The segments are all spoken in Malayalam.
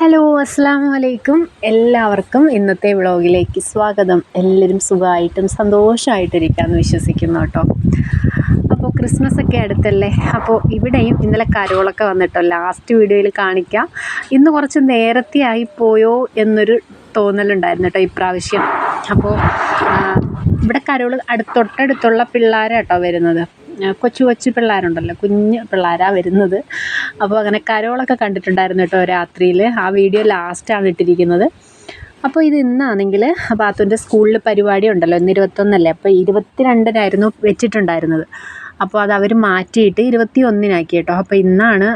ഹലോ അസ്സാം വലൈക്കും എല്ലാവർക്കും ഇന്നത്തെ വ്ളോഗിലേക്ക് സ്വാഗതം. എല്ലാവരും സുഖമായിട്ടും സന്തോഷമായിട്ടിരിക്കാമെന്ന് വിശ്വസിക്കുന്നു കേട്ടോ. അപ്പോൾ ക്രിസ്മസ് ഒക്കെ അടുത്തല്ലേ? അപ്പോൾ ഇവിടെയും ഇന്നലെ കരോളൊക്കെ വന്നിട്ടോ. ലാസ്റ്റ് വീഡിയോയിൽ കാണിക്കാം. ഇന്ന് കുറച്ച് നേരത്തെ ആയിപ്പോയോ എന്നൊരു തോന്നലുണ്ടായിരുന്നു കേട്ടോ ഇപ്രാവശ്യം. അപ്പോൾ ഇവിടെ കരോൾ അടുത്തൊട്ടടുത്തുള്ള തൊട്ടടുത്തുള്ള പിള്ളേരാട്ടോ വരുന്നത്. കൊച്ചു കൊച്ചു പിള്ളേരുണ്ടല്ലോ കുഞ്ഞ് പിള്ളേരാണ് വരുന്നത്. അപ്പോൾ അങ്ങനെ കരോളൊക്കെ കണ്ടിട്ടുണ്ടായിരുന്നു കേട്ടോ രാത്രിയിൽ ആ വീഡിയോ ലാസ്റ്റാണ് ഇട്ടിരിക്കുന്നത്. അപ്പോൾ ഇത് ഇന്നാണെങ്കിൽ പാത്തുന്റെ സ്കൂളിൽ പരിപാടി ഉണ്ടല്ലോ ഇന്ന് ഇരുപത്തൊന്നല്ലേ? അപ്പോൾ ഇരുപത്തിരണ്ടിനായിരുന്നു വെച്ചിട്ടുണ്ടായിരുന്നത്. അപ്പോൾ അത് അവർ മാറ്റിയിട്ട് ഇരുപത്തി ഒന്നിനാക്കി കേട്ടോ. അപ്പോൾ ഇന്നാണ്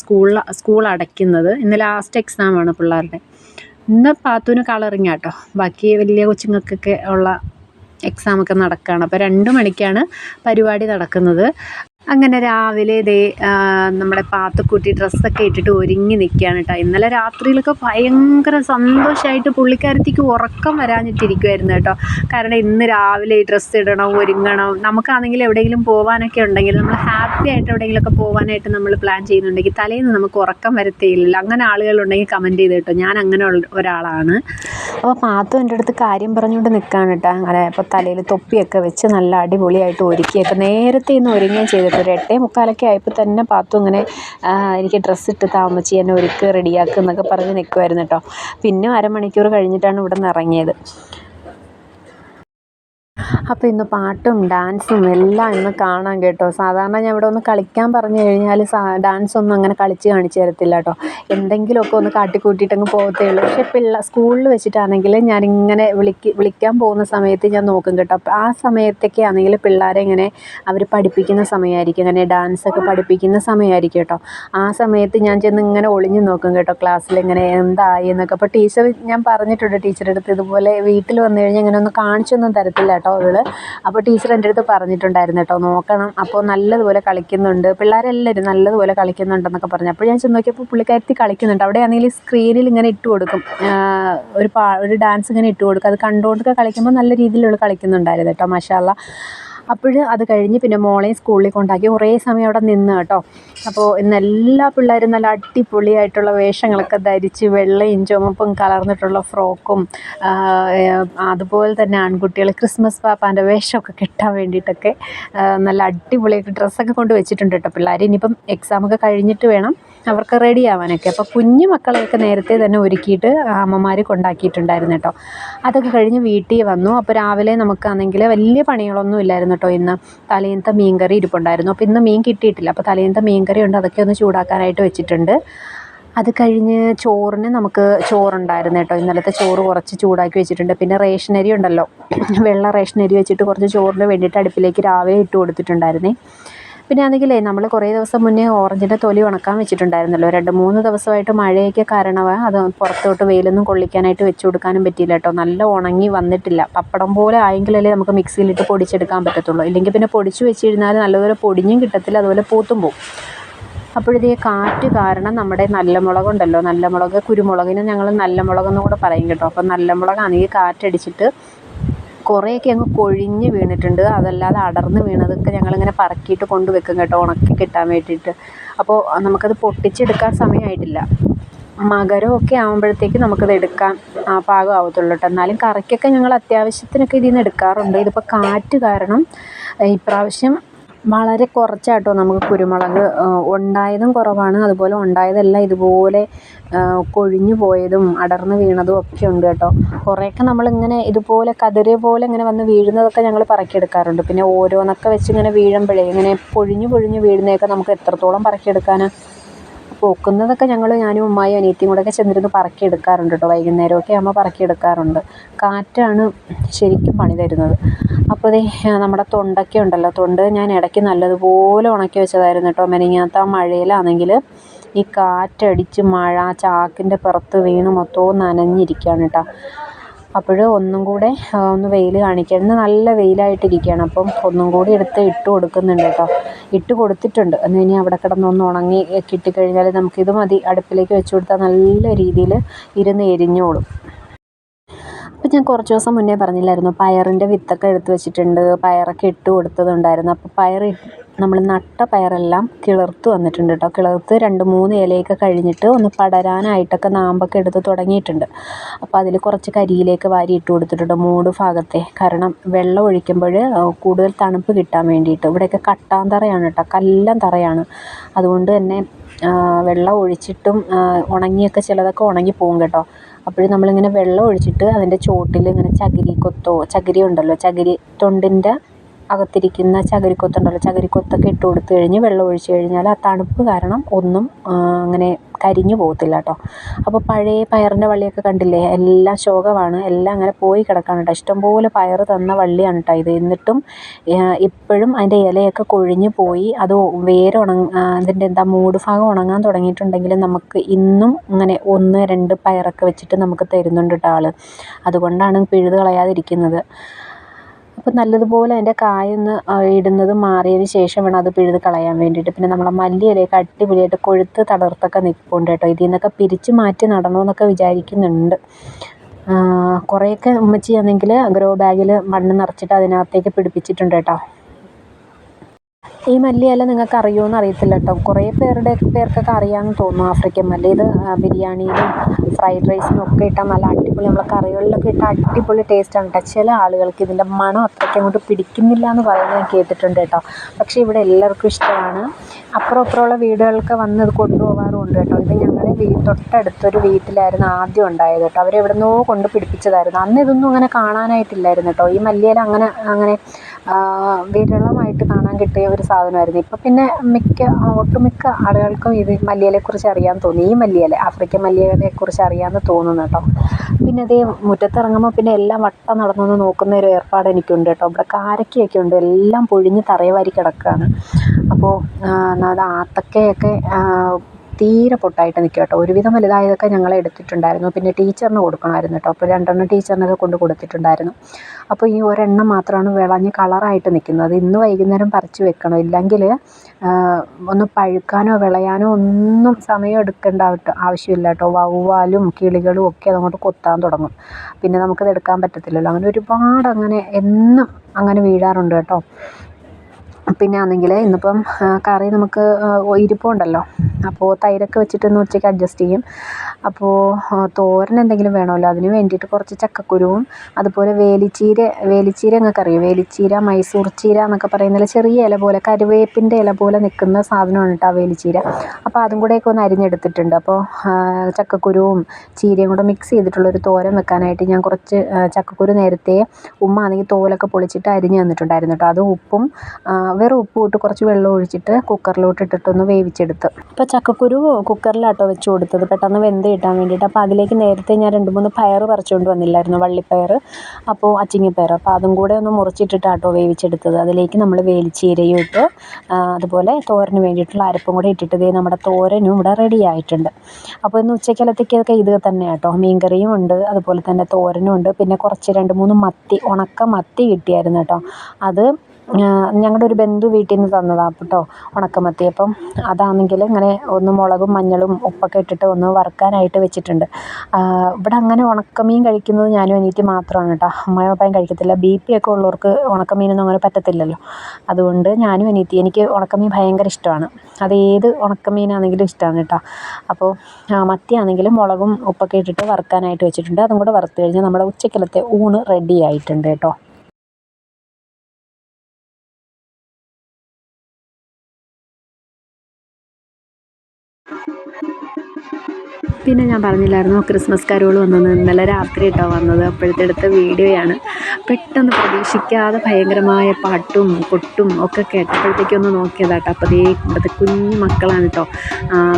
സ്കൂളിൽ സ്കൂൾ അടയ്ക്കുന്നത്. ഇന്ന് ലാസ്റ്റ് എക്സാമാണ് പിള്ളേരുടെ. ഇന്ന് പാത്തുവിന് കളറിങ് കേട്ടോ. ബാക്കി വലിയ കൊച്ചുങ്ങൾക്കൊക്കെ ഉള്ള എക്സാമൊക്കെ നടക്കുകയാണ് അപ്പോൾ രണ്ട് മണിക്കാണ് പരിപാടി നടക്കുന്നത്. അങ്ങനെ രാവിലെ ഇതേ നമ്മുടെ പാത്തക്കൂട്ടി ഡ്രസ്സൊക്കെ ഇട്ടിട്ട് ഒരുങ്ങി നിൽക്കുകയാണ് കേട്ടോ ഇന്നലെ രാത്രിയിലൊക്കെ ഭയങ്കര സന്തോഷമായിട്ട് പുള്ളിക്കാരത്തിക്ക് ഉറക്കം വരാഞ്ഞിട്ടിരിക്കുമായിരുന്നു കേട്ടോ. കാരണം ഇന്ന് രാവിലെ ഈ ഡ്രസ്സ് ഇടണം ഒരുങ്ങണം. നമുക്കാണെങ്കിൽ എവിടെയെങ്കിലും പോകാനൊക്കെ ഉണ്ടെങ്കിൽ നമ്മൾ ഹാപ്പി ആയിട്ട് എവിടെയെങ്കിലുമൊക്കെ പോകാനായിട്ട് നമ്മൾ പ്ലാൻ ചെയ്യുന്നുണ്ടെങ്കിൽ തലേന്ന് നമുക്ക് ഉറക്കം വരത്തേയില്ല അങ്ങനെ ആളുകളുണ്ടെങ്കിൽ കമന്റ് ചെയ്ത് കേട്ടോ. ഞാൻ അങ്ങനെ ഒരാളാണ്. അപ്പോൾ പാത്തു എന്റെ അടുത്ത് കാര്യം പറഞ്ഞുകൊണ്ട് നിൽക്കുകയാണ് കേട്ടോ അങ്ങനെ ഇപ്പോൾ തലയിൽ തൊപ്പിയൊക്കെ വെച്ച് നല്ല അടിപൊളിയായിട്ട് ഒരുക്കിയൊക്കെ നേരത്തെ ഇന്ന് ഒരുങ്ങുകയും ചെയ്തിട്ട് ഒരു എട്ടേ മുക്കാലൊക്കെ ആയപ്പോൾ തന്നെ പാത്തു ഇങ്ങനെ എനിക്ക് ഡ്രസ്സ് ഇട്ട് താമസി എന്നെ ഒരുക്ക് റെഡിയാക്ക് എന്നൊക്കെ പറഞ്ഞ് നിൽക്കുമായിരുന്നു കേട്ടോ പിന്നെ അരമണിക്കൂർ കഴിഞ്ഞിട്ടാണ് ഇവിടെ നിന്ന് ഇറങ്ങിയത്. അപ്പോൾ ഇന്ന് പാട്ടും ഡാൻസും എല്ലാം ഇന്ന് കാണാം കേട്ടോ. സാധാരണ ഞാൻ ഇവിടെ ഒന്ന് കളിക്കാൻ പറഞ്ഞു കഴിഞ്ഞാൽ ഡാൻസ് ഒന്നും അങ്ങനെ കളിച്ച് കാണിച്ചു തരത്തില്ല കേട്ടോ. എന്തെങ്കിലുമൊക്കെ ഒന്ന് കാട്ടിക്കൂട്ടിയിട്ടങ്ങ് പോകത്തേ ഉള്ളൂ. പക്ഷേ പിള്ള സ്കൂളിൽ വെച്ചിട്ടാണെങ്കിൽ ഞാനിങ്ങനെ വിളിക്ക് വിളിക്കാൻ പോകുന്ന സമയത്ത് ഞാൻ നോക്കും കേട്ടോ. അപ്പോൾ ആ സമയത്തൊക്കെ ആണെങ്കിൽ പിള്ളേരെ ഇങ്ങനെ അവർ പഠിപ്പിക്കുന്ന സമയമായിരിക്കും. അങ്ങനെ ഡാൻസൊക്കെ പഠിപ്പിക്കുന്ന സമയമായിരിക്കും കേട്ടോ. ആ സമയത്ത് ഞാൻ ചെന്ന് ഇങ്ങനെ ഒളിഞ്ഞു നോക്കും കേട്ടോ. ക്ലാസ്സിൽ ഇങ്ങനെ എന്തായി എന്നൊക്കെ. അപ്പോൾ ടീച്ചർ ഞാൻ പറഞ്ഞിട്ടുണ്ട് ടീച്ചറുടെ അടുത്ത് ഇതുപോലെ വീട്ടിൽ വന്നു കഴിഞ്ഞാൽ ഇങ്ങനെ ഒന്ന് കാണിച്ചൊന്നും തരത്തില്ല കേട്ടോ. അവൾ അപ്പോൾ ടീച്ചർ എന്റെ അടുത്ത് പറഞ്ഞിട്ടുണ്ടായിരുന്നു കേട്ടോ നോക്കണം. അപ്പോൾ നല്ലതുപോലെ കളിക്കുന്നുണ്ട്. പിള്ളേരെല്ലാവരും നല്ലതുപോലെ കളിക്കുന്നുണ്ടെന്നൊക്കെ പറഞ്ഞു. അപ്പോൾ ഞാൻ ചെന്ന് നോക്കിയപ്പോൾ പുള്ളിക്കാരത്തി കളിക്കുന്നുണ്ട്. അവിടെ ആണെങ്കിൽ സ്ക്രീനിൽ ഇങ്ങനെ ഇട്ട് കൊടുക്കും. ഒരു പാ ഒരു ഡാൻസ് ഇങ്ങനെ ഇട്ട് കൊടുക്കും. അത് കണ്ടുകൊണ്ടൊക്കെ കളിക്കുമ്പോൾ നല്ല രീതിയിലുള്ള കളിക്കുന്നുണ്ടായിരുന്നു കേട്ടോ മാഷാല്ല അപ്പോൾ അത് കഴിഞ്ഞ് പിന്നെ മോളെ സ്കൂളിൽ കൊണ്ടാക്കി കുറേ സമയം അവിടെ നിന്ന് കേട്ടോ. അപ്പോൾ ഇന്ന് എല്ലാ പിള്ളേരും നല്ല അടിപൊളിയായിട്ടുള്ള വേഷങ്ങളൊക്കെ ധരിച്ച് വെള്ളയും ചുമപ്പും കലർന്നിട്ടുള്ള ഫ്രോക്കും അതുപോലെ തന്നെ ആൺകുട്ടികൾ ക്രിസ്മസ് പാപ്പാന്റെ വേഷമൊക്കെ കിട്ടാൻ വേണ്ടിയിട്ടൊക്കെ നല്ല അടിപൊളിയായിട്ട് ഡ്രസ്സൊക്കെ കൊണ്ട് വെച്ചിട്ടുണ്ട് കേട്ടോ പിള്ളേർ ഇനിയിപ്പം എക്സാമൊക്കെ കഴിഞ്ഞിട്ട് വേണം. അവർക്ക് റെഡി ആവാനൊക്കെ അപ്പോൾ കുഞ്ഞു മക്കളെയൊക്കെ നേരത്തെ തന്നെ ഒരുക്കിയിട്ട് അമ്മമാർ കൊണ്ടാക്കിയിട്ടുണ്ടായിരുന്നു കേട്ടോ. അതൊക്കെ കഴിഞ്ഞ് വീട്ടിൽ വന്നു. അപ്പോൾ രാവിലെ നമുക്കാണെങ്കിൽ വലിയ പണികളൊന്നും ഇല്ലായിരുന്നു കേട്ടോ ഇന്ന്. തലേന്നത്തെ മീൻകറി ഇരിപ്പുണ്ടായിരുന്നു. അപ്പോൾ ഇന്ന് മീൻ കിട്ടിയിട്ടില്ല. അപ്പോൾ തലേന്നത്തെ മീൻകറി ഉണ്ട്. അതൊക്കെ ഒന്ന് ചൂടാക്കാനായിട്ട് വെച്ചിട്ടുണ്ട്. അത് കഴിഞ്ഞ് ചോറിന് നമുക്ക് ചോറുണ്ടായിരുന്നു കേട്ടോ. ഇന്നലത്തെ ചോറ് കുറച്ച് ചൂടാക്കി വെച്ചിട്ടുണ്ട്. പിന്നെ റേഷനരി ഉണ്ടല്ലോ. വെള്ള റേഷനരി വെച്ചിട്ട് കുറച്ച് ചോറിന് വേണ്ടിയിട്ട് അടുപ്പിലേക്ക് രാവിലെ ഇട്ട് കൊടുത്തിട്ടുണ്ടായിരുന്നേ. പിന്നെ ആണെങ്കിലേ നമ്മൾ കുറേ ദിവസം മുന്നേ ഓറഞ്ചിന്റെ തൊലി ഉണക്കാൻ വെച്ചിട്ടുണ്ടായിരുന്നല്ലോ. രണ്ട് മൂന്ന് ദിവസമായിട്ട് മഴയൊക്കെ കാരണമാണ് അത് പുറത്തോട്ട് വെയിലൊന്നും കൊള്ളിക്കാനായിട്ട് വെച്ച് കൊടുക്കാനും പറ്റിയില്ല കേട്ടോ. നല്ല ഉണങ്ങി വന്നിട്ടില്ല. പപ്പടം പോലെ ആയെങ്കിലല്ലേ നമുക്ക് മിക്സിയിലിട്ട് പൊടിച്ചെടുക്കാൻ പറ്റത്തുള്ളൂ. ഇല്ലെങ്കിൽ പിന്നെ പൊടിച്ച് വെച്ചിരുന്നാൽ നല്ലപോലെ പൊടിഞ്ഞും കിട്ടത്തില്ല അതുപോലെ പൂത്തും പോവും. അപ്പോഴിതേ കാറ്റ് കാരണം നമ്മുടെ നല്ല മുളകുണ്ടല്ലോ നല്ല മുളക് കുരുമുളകിന് ഞങ്ങൾ നല്ല മുളകെന്നും കൂടെ പറയും കേട്ടോ. അപ്പം നല്ല മുളകാണെങ്കിൽ കാറ്റടിച്ചിട്ട് കുറേയൊക്കെ അങ്ങ് കൊഴിഞ്ഞ് വീണിട്ടുണ്ട്. അതല്ലാതെ അടർന്ന് വീണതൊക്കെ ഞങ്ങളിങ്ങനെ പറക്കിയിട്ട് കൊണ്ട് വെക്കും കേട്ടോ ഉണക്കി കിട്ടാൻ വേണ്ടിയിട്ട്. അപ്പോൾ നമുക്കത് പൊട്ടിച്ചെടുക്കാൻ സമയമായിട്ടില്ല മകരമൊക്കെ ആകുമ്പോഴത്തേക്ക് നമുക്കത് എടുക്കാൻ പാകം ആവത്തുള്ളൂ കേട്ടോ. എന്നാലും കറിക്കൊക്കെ ഞങ്ങൾ അത്യാവശ്യത്തിനൊക്കെ ഇതിൽ നിന്ന് എടുക്കാറുണ്ട്. ഇതിപ്പോൾ കാറ്റ് കാരണം ഇപ്രാവശ്യം വളരെ കുറച്ചാട്ടോ നമുക്ക് കുരുമുളക് ഉണ്ടായതും കുറവാണ്. അതുപോലെ ഉണ്ടായതെല്ലാം ഇതുപോലെ കൊഴിഞ്ഞു പോയതും അടർന്ന് വീണതും ഒക്കെ ഉണ്ട് കേട്ടോ. കുറേയൊക്കെ നമ്മളിങ്ങനെ ഇതുപോലെ കതിരെ പോലെ ഇങ്ങനെ വന്ന് വീഴുന്നതൊക്കെ ഞങ്ങൾ പറക്കിയെടുക്കാറുണ്ട്. പിന്നെ ഓരോന്നൊക്കെ വെച്ച് ഇങ്ങനെ വീഴുമ്പോഴേ ഇങ്ങനെ പൊഴിഞ്ഞു പൊഴിഞ്ഞു വീഴുന്നതൊക്കെ നമുക്ക് എത്രത്തോളം പറക്കിയെടുക്കാനാണ് പൂക്കുന്നതൊക്കെ ഞങ്ങൾ ഞാനും ഉമ്മായും അനിയത്തിയും കൂടെയൊക്കെ ചെന്നിരുന്ന് പറക്കിയെടുക്കാറുണ്ട് കേട്ടോ വൈകുന്നേരമൊക്കെ ആകുമ്പോൾ പറക്കിയെടുക്കാറുണ്ട്. കാറ്റാണ് ശരിക്കും പണി തരുന്നത്. അപ്പോൾ ദേ നമ്മുടെ തൊണ്ടൊക്കെ ഉണ്ടല്ലോ. തൊണ്ട് ഞാൻ ഇടയ്ക്ക് നല്ലതുപോലെ ഉണക്കി വെച്ചതായിരുന്നു കേട്ടോ മെനങ്ങാത്ത മഴയിലാണെങ്കിൽ ഈ കാറ്റടിച്ച് മഴ ചാക്കിന്റെ പുറത്ത് വീണ് മൊത്തവും നനഞ്ഞിരിക്കുകയാണ് കേട്ടോ അപ്പോൾ ഒന്നും കൂടെ ഒന്ന് വെയിൽ കാണിക്കുക ഇന്ന് നല്ല വെയിലായിട്ടിരിക്കുകയാണ്. അപ്പം ഒന്നും കൂടി എടുത്ത് ഇട്ട് കൊടുക്കുന്നുണ്ട് കേട്ടോ. ഇട്ട് കൊടുത്തിട്ടുണ്ട്. എന്ന് ഇനി അവിടെ കിടന്നൊന്ന് ഉണങ്ങി കിട്ടിക്കഴിഞ്ഞാൽ നമുക്കിത് മതി. അടുപ്പിലേക്ക് വെച്ച് കൊടുത്താൽ നല്ല രീതിയിൽ ഇരുന്ന് എരിഞ്ഞോളും. അപ്പോൾ ഞാൻ കുറച്ച് ദിവസം മുന്നേ പറഞ്ഞില്ലായിരുന്നു? പയറിന്റെ വിത്തൊക്കെ എടുത്ത് വെച്ചിട്ടുണ്ട്. പയറൊക്കെ ഇട്ട് കൊടുത്തതുണ്ടായിരുന്നു. അപ്പോൾ പയർ നമ്മൾ നട്ട പയറെല്ലാം കിളർത്ത് വന്നിട്ടുണ്ട് കേട്ടോ. കിളിർത്ത് രണ്ട് മൂന്ന് ഇലയൊക്കെ കഴിഞ്ഞിട്ട് ഒന്ന് പടരാനായിട്ടൊക്കെ നാമ്പൊക്കെ എടുത്ത് തുടങ്ങിയിട്ടുണ്ട്. അപ്പോൾ അതിൽ കുറച്ച് കരിയിലേക്ക് വാരി ഇട്ട് കൊടുത്തിട്ടുണ്ട് മൂട് ഭാഗത്തെ. കാരണം വെള്ളം ഒഴിക്കുമ്പോൾ കൂടുതൽ തണുപ്പ് കിട്ടാൻ വേണ്ടിയിട്ട്. ഇവിടെയൊക്കെ കട്ടാൻ തറയാണ് കേട്ടോ കല്ലൻ തറയാണ്. അതുകൊണ്ട് തന്നെ വെള്ളം ഒഴിച്ചിട്ടും ഉണങ്ങിയൊക്കെ ചിലതൊക്കെ ഉണങ്ങി പോകും കേട്ടോ. അപ്പോഴും നമ്മളിങ്ങനെ വെള്ളം ഒഴിച്ചിട്ട് അതിന്റെ ചോട്ടിൽ ഇങ്ങനെ ചകിരി കൊത്തോ ചകിരി ഉണ്ടല്ലോ ചകിരി തൊണ്ടിന്റെ അകത്തിരിക്കുന്ന ചകിരിക്കൊത്തുണ്ടല്ലോ. ചകിരിക്കൊത്തൊക്കെ ഇട്ട് കൊടുത്തു കഴിഞ്ഞ് വെള്ളം ഒഴിച്ച് കഴിഞ്ഞാൽ ആ തണുപ്പ് കാരണം ഒന്നും അങ്ങനെ കരിഞ്ഞു പോകത്തില്ല കേട്ടോ. അപ്പോൾ പഴയ പയറിന്റെ വള്ളിയൊക്കെ കണ്ടില്ലേ? എല്ലാം ശോകമാണ്. എല്ലാം അങ്ങനെ പോയി കിടക്കാണ് കേട്ടോ. ഇഷ്ടംപോലെ പയർ തന്ന വള്ളിയാണ് കേട്ടോ ഇത്. എന്നിട്ടും ഇപ്പോഴും അതിന്റെ ഇലയൊക്കെ കൊഴിഞ്ഞ് പോയി. അത് വേരുണങ്ങ അതിന്റെ എന്താ മൂട് ഭാഗം ഉണങ്ങാൻ തുടങ്ങിയിട്ടുണ്ടെങ്കിൽ നമുക്ക് ഇന്നും ഇങ്ങനെ ഒന്ന് രണ്ട് പയറൊക്കെ വെച്ചിട്ട് നമുക്ക് തരുന്നുണ്ട് കേട്ടോ ആൾ അതുകൊണ്ടാണ് പിഴുത് കളയാതിരിക്കുന്നത്. അപ്പോൾ നല്ലതുപോലെ അതിന്റെ കായൊന്ന് ഇടുന്നത് മാറിയതിന് ശേഷം വേണം അത് പിഴുത് കളയാൻ വേണ്ടിയിട്ട്. പിന്നെ നമ്മളെ മല്ലിയിലയൊക്കെ അടിപൊളിയായിട്ട് കൊഴുത്ത് തളിർത്തൊക്കെ നിൽപ്പുണ്ട് കേട്ടോ. ഇതിൽ നിന്നൊക്കെ പിരിച്ച് മാറ്റി നടണമെന്നൊക്കെ വിചാരിക്കുന്നുണ്ട്. കുറേയൊക്കെ ഉമ്മച്ചി ആണെങ്കിൽ ഗ്രോ ബാഗിൽ മണ്ണ് നിറച്ചിട്ട് അതിനകത്തേക്ക് പിടിപ്പിച്ചിട്ടുണ്ട് കേട്ടോ. ഈ മല്ലിയല്ല നിങ്ങൾക്ക് അറിയുമോ അറിയത്തില്ല കേട്ടോ. കുറേ പേരുടെ പേർക്കൊക്കെ അറിയാമെന്ന് തോന്നുന്നു ആഫ്രിക്കൻ മല്ലി. ഇത് ബിരിയാണിയിലും ഫ്രൈഡ് റൈസിനും ഒക്കെ ഇട്ടാൽ നല്ല അടിപൊളി നമ്മളെ കറികളിലൊക്കെ ഇട്ട അടിപൊളി ടേസ്റ്റാണ് കേട്ടോ ചില ആളുകൾക്ക് ഇതിന്റെ മണം അത്രയ്ക്ക് അങ്ങോട്ട് പിടിക്കുന്നില്ല എന്ന് പറയുന്നത് ഞാൻ കേട്ടിട്ടുണ്ട് കേട്ടോ പക്ഷേ ഇവിടെ എല്ലാവർക്കും ഇഷ്ടമാണ്. അപ്പുറം അപ്പുറമുള്ള വീടുകൾക്ക് വന്ന് ഇത് കൊണ്ടുപോകാറുമുണ്ട് കേട്ടോ ഇത് ഞങ്ങളുടെ വീ തൊട്ടടുത്തൊരു വീട്ടിലായിരുന്നു ആദ്യം ഉണ്ടായത് കേട്ടോ അവരെവിടുന്നോ കൊണ്ട് പിടിപ്പിച്ചതായിരുന്നു. അന്ന് ഇതൊന്നും അങ്ങനെ കാണാനായിട്ടില്ലായിരുന്നു കേട്ടോ ഈ മല്ലിയില അങ്ങനെ അങ്ങനെ വിരളമായിട്ട് കാണാൻ കിട്ടിയ ഒരു സാധനമായിരുന്നു. ഇപ്പം പിന്നെ മിക്ക ഒട്ടുമിക്ക ആളുകൾക്കും ഇത് മല്ലിയിലയെക്കുറിച്ച് അറിയാൻ തോന്നി. ഈ മല്ലിയില ആഫ്രിക്കൻ മല്ലിയിലയെക്കുറിച്ച് അറിയാമെന്ന് തോന്നുന്നു കേട്ടോ. പിന്നെ അതേ മുറ്റത്തിറങ്ങുമ്പോൾ പിന്നെ എല്ലാം വട്ടം നടന്നൊന്ന് നോക്കുന്ന ഒരു ഏർപ്പാട് എനിക്കുണ്ട് കേട്ടോ. ഇവിടെ കാരക്കയൊക്കെ ഉണ്ട്. എല്ലാം പൊഴിഞ്ഞ് തറയവാരി കിടക്കുകയാണ് അപ്പോൾ അത് ആത്തക്കയൊക്കെ തീരെ പൊട്ടായിട്ട് നിൽക്കുക കേട്ടോ. ഒരുവിധം വലുതായതൊക്കെ ഞങ്ങൾ എടുത്തിട്ടുണ്ടായിരുന്നു. പിന്നെ ടീച്ചറിന് കൊടുക്കണമായിരുന്നു കേട്ടോ. അപ്പോൾ രണ്ടെണ്ണം ടീച്ചറിനൊക്കെ കൊണ്ട് കൊടുത്തിട്ടുണ്ടായിരുന്നു. അപ്പോൾ ഈ ഒരെണ്ണം മാത്രമാണ് വിളഞ്ഞ് കളറായിട്ട് നിൽക്കുന്നത്. ഇന്ന് വൈകുന്നേരം പറിച്ച് വെക്കണം. ഇല്ലെങ്കിൽ ഒന്ന് പഴുക്കാനോ വിളയാനോ ഒന്നും സമയം എടുക്കേണ്ട ആവശ്യമില്ല കേട്ടോ. വവ്വാലും കിളികളും ഒക്കെ അതങ്ങോട്ട് കൊത്താൻ തുടങ്ങും. പിന്നെ നമുക്കത് എടുക്കാൻ പറ്റത്തില്ലല്ലോ. അങ്ങനെ ഒരുപാട് അങ്ങനെ എന്നും അങ്ങനെ വീഴാറുണ്ട് കേട്ടോ. പിന്നെ ആണെങ്കിൽ ഇന്നിപ്പം കറി നമുക്ക് ഇരിപ്പുണ്ടല്ലോ. അപ്പോൾ തൈരൊക്കെ വെച്ചിട്ടൊന്ന് ഉച്ചയ്ക്ക് അഡ്ജസ്റ്റ് ചെയ്യും. അപ്പോൾ തോരൻ എന്തെങ്കിലും വേണമല്ലോ? അതിന് വേണ്ടിയിട്ട് കുറച്ച് ചക്കക്കുരുവും അതുപോലെ വേലിച്ചീര വേലിച്ചീര നിങ്ങൾക്ക് അറിയോ? വേലിച്ചീര മൈസൂർ ചീര എന്നൊക്കെ പറയുന്നതിൽ ചെറിയ ഇല പോലെ കരുവേപ്പിന്റെ ഇല പോലെ നിൽക്കുന്ന സാധനമാണ് കേട്ടോ ആ വേലിച്ചീര. അപ്പോൾ അതും കൂടെയൊക്കെ ഒന്ന് അരിഞ്ഞെടുത്തിട്ടുണ്ട്. അപ്പോൾ ചക്കക്കുരുവും ചീരയും കൂടെ മിക്സ് ചെയ്തിട്ടുള്ളൊരു തോരൻ വെക്കാനായിട്ട് ഞാൻ കുറച്ച് ചക്കക്കുരു നേരത്തെ ഉമ്മ ആണെങ്കിൽ തോലൊക്കെ പൊളിച്ചിട്ട് അരിഞ്ഞ് തന്നിട്ടുണ്ടായിരുന്നു കേട്ടോ. അത് ഉപ്പും വെറും ഉപ്പ് ഇട്ട് കുറച്ച് വെള്ളം ഒഴിച്ചിട്ട് കുക്കറിലോട്ട് ഇട്ടിട്ടൊന്ന് വേവിച്ചെടുത്ത്. അപ്പോൾ ചക്കക്കുരു കുക്കറിലാട്ടോ വെച്ച് കൊടുത്തത്. പെട്ടെന്ന് വെന്ത് കിട്ടാൻ വേണ്ടിയിട്ട്. അപ്പോൾ അതിലേക്ക് നേരത്തെ ഞാൻ രണ്ട് മൂന്ന് പയർ പറിച്ചുകൊണ്ട് വന്നില്ലായിരുന്നു. വള്ളിപ്പയർ അപ്പോൾ അച്ചിങ്ങപ്പയർ അപ്പോൾ അതും കൂടെ ഒന്ന് മുറിച്ചിട്ടിട്ടാട്ടോ വേവിച്ചെടുത്തത്. അതിലേക്ക് നമ്മൾ വേലിച്ചീരയും ഇട്ടു അതുപോലെ തോരന് വേണ്ടിയിട്ടുള്ള അരപ്പും കൂടെ ഇട്ടിട്ട് ഇതേ നമ്മുടെ തോരനും ഇവിടെ റെഡി ആയിട്ടുണ്ട്. അപ്പോൾ ഇന്ന് ഉച്ചക്കലത്തേക്കൊക്കെ ഇത് തന്നെ കേട്ടോ മീൻകറിയും ഉണ്ട് അതുപോലെ തന്നെ തോരനും ഉണ്ട്. പിന്നെ കുറച്ച് രണ്ട് മൂന്ന് മത്തി ഉണക്ക മത്തി കിട്ടിയായിരുന്നു കേട്ടോ. അത് ഞങ്ങളുടെ ഒരു ബന്ധു വീട്ടിൽ നിന്ന് തന്നതാണ് കേട്ടോ ഉണക്കമത്തി. അപ്പം അതാണെങ്കിൽ ഇങ്ങനെ ഒന്ന് മുളകും മഞ്ഞളും ഉപ്പൊക്കെ ഇട്ടിട്ട് ഒന്ന് വറുക്കാനായിട്ട് വെച്ചിട്ടുണ്ട്. ഇവിടെ അങ്ങനെ ഉണക്കമീൻ കഴിക്കുന്നത് ഞാനും അനിയത്തിയും മാത്രമാണ് കേട്ടോ. അമ്മയും അപ്പായും കഴിക്കത്തില്ല. ബി പി ഒക്കെ ഉള്ളവർക്ക് ഉണക്കമീനൊന്നും അങ്ങനെ പറ്റത്തില്ലല്ലോ. അതുകൊണ്ട് ഞാനും അനിയത്തിയും എനിക്ക് ഉണക്കമീൻ ഭയങ്കര ഇഷ്ടമാണ്. അത് ഏത് ഉണക്കമീനാണെങ്കിലും ഇഷ്ടമാണ് കേട്ടോ. അപ്പോൾ മത്തി ആണെങ്കിലും മുളകും ഉപ്പൊക്കെ ഇട്ടിട്ട് വറുക്കാനായിട്ട് വെച്ചിട്ടുണ്ട്. അതും കൂടെ വറുത്ത് കഴിഞ്ഞാൽ നമ്മുടെ ഉച്ചക്കലത്തെ ഊണ് റെഡി ആയിട്ടുണ്ട് കേട്ടോ. ഞാൻ പറഞ്ഞില്ലായിരുന്നു ക്രിസ്മസ് കരോൾ വന്നത്. ഇന്നലെ രാത്രി കേട്ടോ വന്നത്. അപ്പോഴത്തെ എടുത്ത വീഡിയോയാണ്. പെട്ടെന്ന് പ്രതീക്ഷിക്കാതെ ഭയങ്കരമായ പാട്ടും കൊട്ടും ഒക്കെ കേട്ടപ്പോഴത്തേക്കും ഒന്ന് നോക്കിയതാട്ടോ. അപ്പോൾ ഈ ഇവിടുത്തെ കുഞ്ഞു മക്കളാണ് കേട്ടോ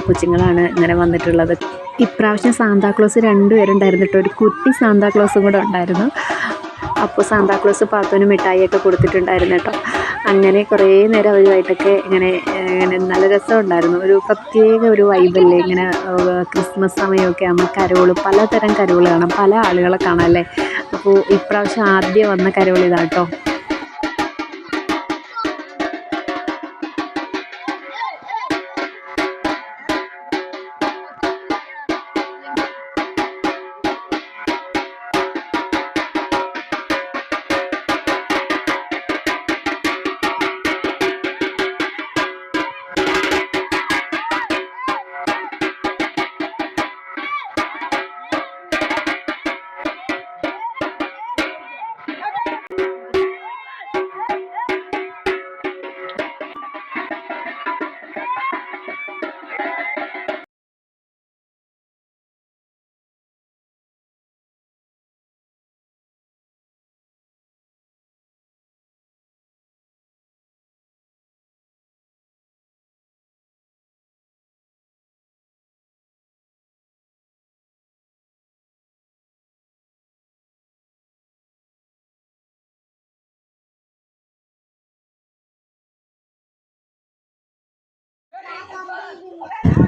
കൊച്ചുങ്ങളാണ് ഇങ്ങനെ വന്നിട്ടുള്ളത്. ഇപ്രാവശ്യം സാന്താക്ലോസ് രണ്ടുപേരുണ്ടായിരുന്നു കേട്ടോ ഒരു കുട്ടി സാന്താക്ലോസും കൂടെ ഉണ്ടായിരുന്നു. അപ്പോൾ സാന്താക്ലോസ് പാത്തുവിന് മിഠായിയൊക്കെ കൊടുത്തിട്ടുണ്ടായിരുന്നു കേട്ടോ അങ്ങനെ കുറേ നേരം അവരുമായിട്ടൊക്കെ ഇങ്ങനെ ഇങ്ങനെ നല്ല രസമുണ്ടായിരുന്നു. ഒരു പ്രത്യേക ഒരു വൈബല്ലേ ഇങ്ങനെ ക്രിസ്മസ് സമയമൊക്കെ ആകുമ്പോൾ കരോൾ പലതരം കരോൾ കാണാം. പല ആളുകളെ കാണാം അല്ലേ? അപ്പോൾ ഇപ്രാവശ്യം ആദ്യം വന്ന കരോൾ ഇതാട്ടോ.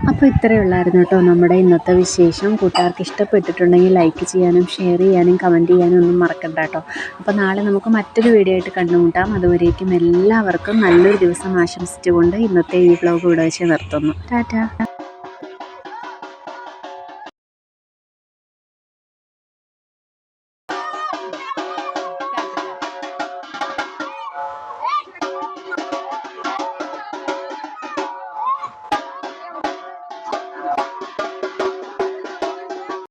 അപ്പോൾ ഇത്രയേ ഉള്ളായിരുന്നു കേട്ടോ നമ്മുടെ ഇന്നത്തെ വിശേഷം. കൂട്ടുകാർക്ക് ഇഷ്ടപ്പെട്ടിട്ടുണ്ടെങ്കിൽ ലൈക്ക് ചെയ്യാനും ഷെയർ ചെയ്യാനും കമന്റ് ചെയ്യാനും ഒന്നും മറക്കണ്ട കേട്ടോ. അപ്പോൾ നാളെ നമുക്ക് മറ്റൊരു വീഡിയോ ആയിട്ട് കണ്ടുമുട്ടാം. അതുവരേക്കും എല്ലാവർക്കും നല്ലൊരു ദിവസം ആശംസിച്ചുകൊണ്ട് ഇന്നത്തെ ഈ വ്ലോഗ് ഇവിടെ വെച്ച് നിർത്തുന്നു. ടാറ്റാ.